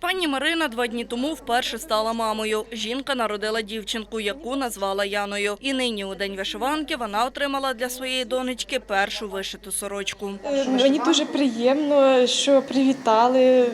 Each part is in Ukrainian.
Пані Марина два дні тому вперше стала мамою. Жінка народила дівчинку, яку назвала Яною. І нині у день вишиванки вона отримала для своєї донечки першу вишиту сорочку. Е, Мені дуже приємно, що привітали.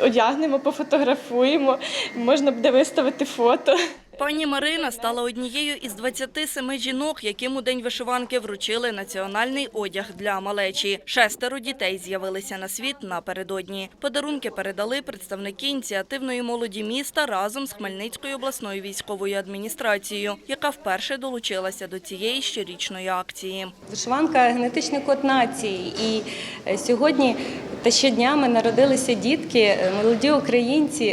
Одягнемо, пофотографуємо, можна буде виставити фото. Пані Марина стала однією із 27 жінок, яким у день вишиванки вручили національний одяг для малечі. Шестеро дітей з'явилися на світ напередодні. Подарунки передали представники ініціативної молоді міста разом з Хмельницькою обласною військовою адміністрацією, яка вперше долучилася до цієї щорічної акції. Вишиванка генетичний код нації. І е, сьогодні та щоднями народилися дітки, е, молоді українці.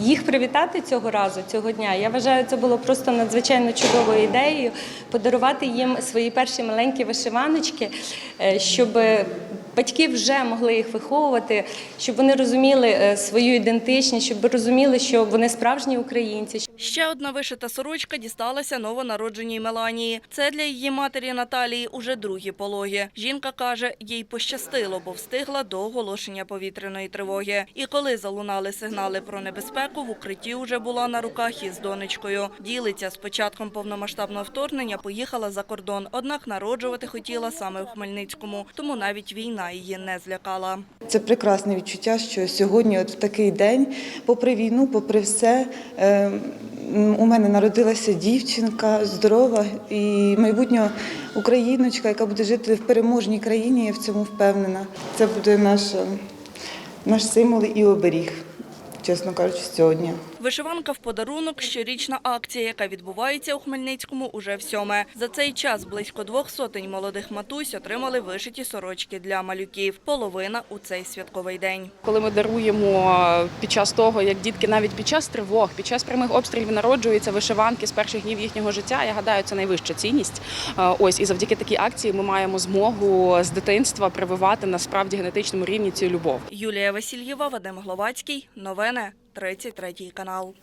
Їх привітати цього разу, цього дня. Я вважаю, це було просто надзвичайно чудовою ідеєю подарувати їм свої перші маленькі вишиваночки, е, щоб батьки вже могли їх виховувати, щоб вони розуміли е, свою ідентичність, щоб розуміли, що вони справжні українці, Ще одна вишита сорочка дісталася новонародженій Меланії. Це для її матері Наталії уже другі пологи. Жінка каже, їй пощастило, бо встигла до оголошення повітряної тривоги. І коли залунали сигнали про небезпеку, в укритті вже була на руках із донечкою. Ділиться з початком повномасштабного вторгнення поїхала за кордон. Однак народжувати хотіла саме у Хмельницькому, тому навіть війна її не злякала. Це прекрасне відчуття, що сьогодні, от в такий день, попри війну, попри все, е, у мене народилася дівчинка здорова і майбутня україночка, яка буде жити в переможній країні. Я в цьому впевнена. Це буде наш, е, наш символ і оберіг, чесно кажучи, з цього дня. Вишиванка в подарунок – щорічна акція, яка відбувається у Хмельницькому уже всьоме. За цей час близько двох сотень молодих матусь отримали вишиті сорочки для малюків. Половина у цей святковий день. коли ми даруємо під час того, як дітки навіть під час тривог, під час прямих обстрілів народжуються вишиванки з перших днів їхнього життя. Я гадаю, це найвища цінність. Ось і завдяки такій акції ми маємо змогу з дитинства прививати на справді генетичному рівні цю любов. Юлія Васильєва, Вадим Гловацький. Новини 33 канал.